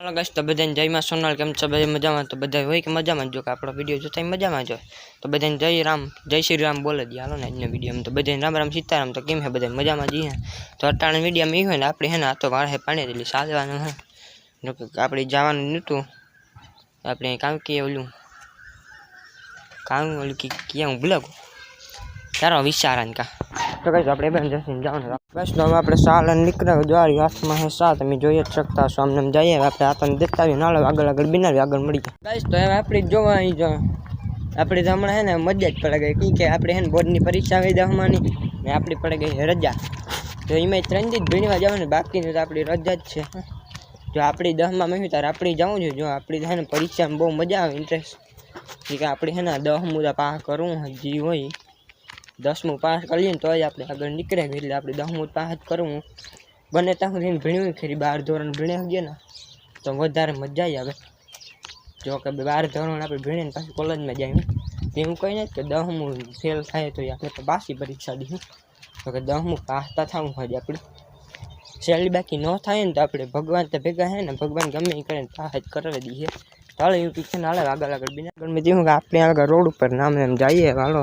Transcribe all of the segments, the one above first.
ચાલો ગાઈસ તો બધાને જયમાં સોનલ, કેમ છો? બધા મજામાં? તો બધા હોય કે મજામાં? જો કે આપણો વીડિયો જોતા મજામાં જો તો બધાને જય રામ, જય શ્રી રામ બોલે દે હાલો ને આજનો વીડિયો તો બધાને રામ રામ, સીતારામ, તો કેમ હે બધા મજામાં જઈએ તો અટાણે વિડીયામાં એ હોય ને, આપણે હે ને આ તો વાળે પાણી એટલે ચાલવાનું હે જો આપણે જવાનું નહોતું. આપણે કામ કે ઓલું કામ ઓલું ક્યાં હું ભૂલા ગયો તારો વિચાર ને કા તો કઈ આપણે બેન જઈને જવાનું બસ તો હવે આપણે સાલ નીકળ્યા દ્વારી હાથમાં હે સા તમે જોઈ જ શકતા છો આમને આમ જઈએ આપણે આપણને દેખતા આવીએ નાળે આગળ આગળ બિનાવી આગળ મળી જાય બસ તો હવે આપણે જોવા અહીં જો આપણે તો હમણાં હે ને મજા જ પડે ગઈ કેમ કે આપણે હે ને બોર્ડની પરીક્ષા આવી દસમાની ને આપણી પડે ગઈ રજા તો એમાં ત્રણ દિવસ ભણવા જવાનું બાકીનું તો આપણી રજા જ છે જો આપણી દસમાં મેં તારે આપણે જવું છે જો આપણી હે ને પરીક્ષામાં બહુ મજા આવે ઇન્ટરેસ્ટ કે આપણે હે ને દસમું તો પાસ કરવું હજી હોય દસમું પાસ કરીએ ને તોય આપણે આગળ નીકળે એટલે આપણે દસમું પાસ કરવું. બને ત્યાં સુધી ભણ્યું ખરી. બાર ધોરણ ભણ્યા ગયા ને, તો વધારે મજા આવે જો કે બાર ધોરણ આપણે ભણીએ ને પાછું કોલેજમાં જાય એવું કંઈ નથી કે દસમું ફેલ થાય તો આપણે તો પાછી પરીક્ષા દઈશું. તો કે દસમું પાસ તો થવું હોય આપણે. સહેલી બાકી ન થાય ને તો આપણે ભગવાન તો ભેગા હે ને, ભગવાન ગમે એ કરે ને પાસ જ કરાવી દઈએ. ચાલો એવું પીછે આગળ આગળ બીના આગળ મેં કે આપણે આગળ રોડ ઉપર નામ એમ જઈએ. હાલો.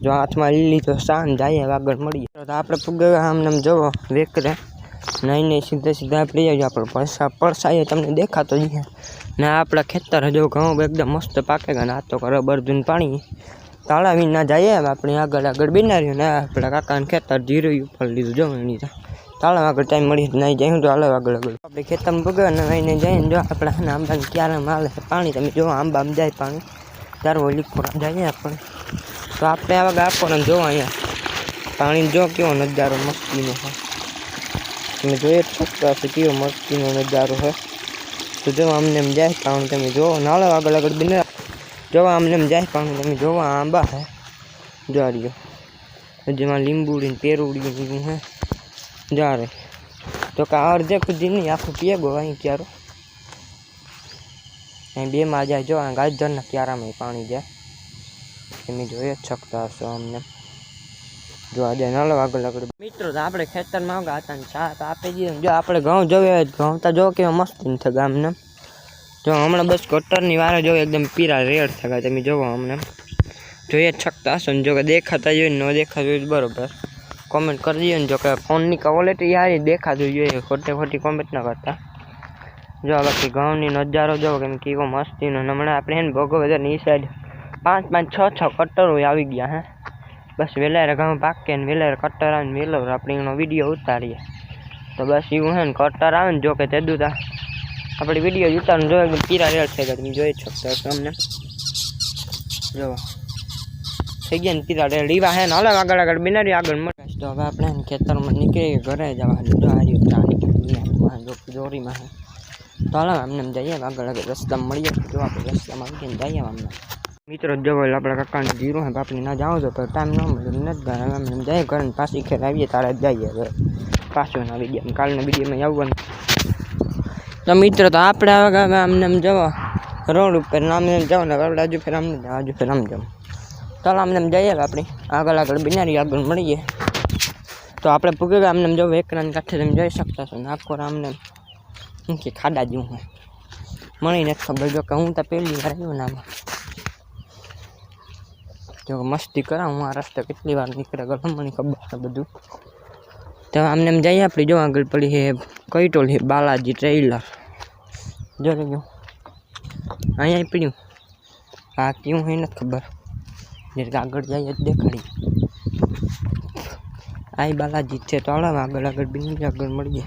જો હાથમાં લીલી તો શાન જાય હવે આગળ મળીએ તો આપણે ફુગે આમ નામ જવો વેકરે નહીં નહીં સીધા સીધા આપણે જઈએ આપણે પરસા પડસાઈએ તમને દેખાતો જ છે ને આપણા ખેતર જો ઘઉં એકદમ મસ્ત પાકે ગયા ને આ તો રબર ધૂન પાણી તાળાવી ના જઈએ હવે આપણે આગળ આગળ બિનાર્યું ને આપણા કાકાને ખેતર જીરું ઉપર લીધું જો એની તો તાળા આગળ ટાઈમ મળી નહીં જાય તો હાલે આગળ આગળ આપણે ખેતરમાં ભગે ને અહીંને જઈને જો આપણે હે ને આંબાને ક્યારે માલે પાણી તમે જો આંબામાં જાય પાણી ત્યારે ઓલી ખોરાક જઈએ આપણે તો આપણે આવા ગાપો ને જો અહીંયા. પાણી જો કેવો નજારો મસ્તીનો છે. તમે જોઈએ શકતા હશે કેવો મસ્તીનો નજારો છે. તો જો આમને એમ જાય પાણી તમે જોવો નાળો આગળ આગળ બને જોવા આમને એમ જાય પાણી તમે જોવા આંબા હે જો જેમાં લીંબુડી પેરુડી એવું હે જા તો કે અડધે કુદી નહીં, આખું પીએગો અહીં ક્યારો અહીં બેમાં જાય, જો આ ગાજરના ક્યારામાં પાણી જાય. તમે જોઈ જ શકતા હશો અમને. જો આજે નાલો આગળ આગળ. મિત્રો, તો આપણે ખેતરમાં આવ્યા હતા ને ચા તો આપી દઈએ જો આપણે ઘઉં જોઈએ ઘઉં તો જો કેવા મસ્ત છે ગામને. જો હમણાં બસ કટરની વારે જો એકદમ પીરા રેડ થાય તમે જોવો અમને. જોઈએ જ શકતા હશો ને જો કે દેખાતા જોઈએ ન દેખાતા તો બરોબર. કોમેન્ટ કરી દઈએ ને જો કે ફોનની ક્વોલિટી યાર દેખાતું જોઈએ ખોટે ખોટી કોમેન્ટ ન કરતા. જો બાકી ઘઉંની નજારો જો કેમ કેવો મસ્તીનો. ને હમણાં આપણે એને ને ભોગવદરની ઈ સાઈડ પાંચ પાંચ છ છ કટરો આવી ગયા હે બસ વેલારે ઘઉં પાકે ને વેલારે કટર આવે ને વેલો આપણે એનો વિડીયો ઉતારીએ તો બસ એવું હે ને કટર આવે ને જો કે તેદું તા આપણે વિડીયો ઉતારને જો એકદમ પીરા રેડ થઈ ગયા તમે જોઈ જ શકતા હશો અમને જો થઈ ગયા ને પીરા રેડ રીવા હે ને હાલે આગળ આગળ બિનારી આગળ મળે તો હવે આપણે હે ને ખેતરમાં નીકળી ઘરે જવા જો આ રહ્યું ત્યાં નીકળી જો જોરીમાં હે તો હાલો આમને એમ જઈએ આગળ આગળ રસ્તામાં મળીએ જો આપણે રસ્તામાં આવીને જઈએ આમને મિત્રો જવો આપણા કાકાને જીરું હે બાપની ના જાઉં તો ટાઈમ ન મળે. નથી ગયો એમ જાય ઘરે પાછી ખેર આવીએ, તારે જઈએ હવે. પાછું ના વીડિયો કાલના વિડીયોમાં આવવાનું. તો મિત્રો, તો આપણે હવે આમને એમ જવો, રોડ ઉપર નામ એમ જાઓ ને આપણે હજુ ફેર આમને જાવ, હજુ ફેર આમ જાવ. ચાલો આમને એમ જઈએ આપણે. આગળ આગળ બિનારી આગળ મળીએ. તો આપણે પૂગે આમને એમ જો એકરાને કાંઠે તમે જોઈ શકતા છો નાખો આમને શું કે ખાડા જેવું હોય. મળી નથી ખબર, જો કે હું તો પહેલી વાર આવ્યો ને આમાં. જો મસ્તી કરા હું આ રસ્તે કેટલી વાર નીકળે ગયો મને ખબર બધું. તો આમને એમ જઈએ આપણે, જો આગળ પડી છે કઈ ટોલ છે બાલાજી ટ્રેલર જો ગયું અહીંયા પડ્યું. આ કેવું હોય નથી ખબર. એટલે આગળ જઈએ દેખાડી. આ બાલાજી છે, તો આગળ આગળ બીજી આગળ મળીએ.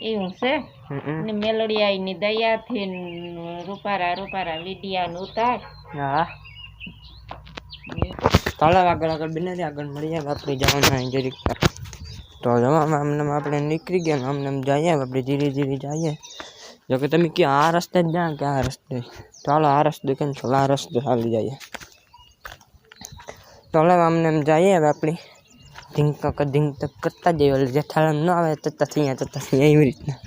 એવું છે. ને મેલડિયાઈ ની દયા થી રૂપારા રૂપારા વિડિયા નું ઉતાર. હા. ચાલો આગળ આગળ બિનારી આગળ મળીએ જાય આપણે જવાના જરીક તો જવામાં અમને આપણે નીકળી ગયા ને અમને એમ જઈએ આપણે ધીરે ધીરે જઈએ. જો કે તમે કહો આ રસ્તે જ જાઓ કે આ રસ્તે? ચાલો આ રસ્તે કેમ ચાલો આ રસ્તે ચાલી જઈએ. તો હવે અમને એમ જઈએ આપણી. ધીંક ધીંક કરતા જઈએ એટલે જેઠાલાલ ન આવે તતા અહીંયા તતા અહીંયા એવી રીતના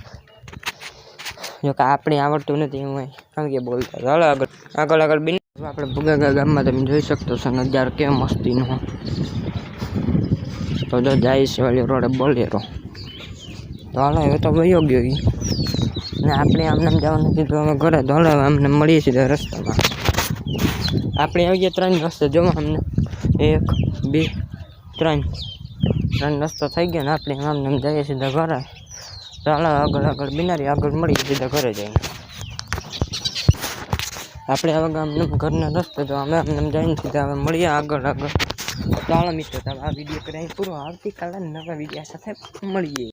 જો કે આપણે આવડતું નથી હું આમ કે બોલતા ચાલો આગળ આગળ આગળ બિન આપણે ભુગાગા ગામમાં તમે જોઈ શકતો છો નજારો કેવો મસ્તીનો તો જો જાય છે વાળી રોડે બોલેરો તો હાલો હવે તો વયો ગયો ઈ ને આપણે આમને આમ જવાનું નથી તો અમે ઘરે તો હાલો હવે અમને મળીએ છીએ રસ્તામાં આપણે આવી ગયા ત્રણ રસ્તે જો અમને એક બે ત્રણ ત્રણ રસ્તો થઈ ગયો ને આપણે આમ જઈએ સીધા ઘરે. ચાલો આગળ આગળ બિનારી આગળ મળીએ સીધા ઘરે જઈને. આપણે હવે ગામને ઘરના રસ્તો તો અમે આમ જઈને સીધા હવે મળીએ આગળ આગળ. ચાલો મિત્રો તમે આ વીડિયો કરાવી પૂરો. આવતીકાલે નવા વિડીયા સાથે મળીએ.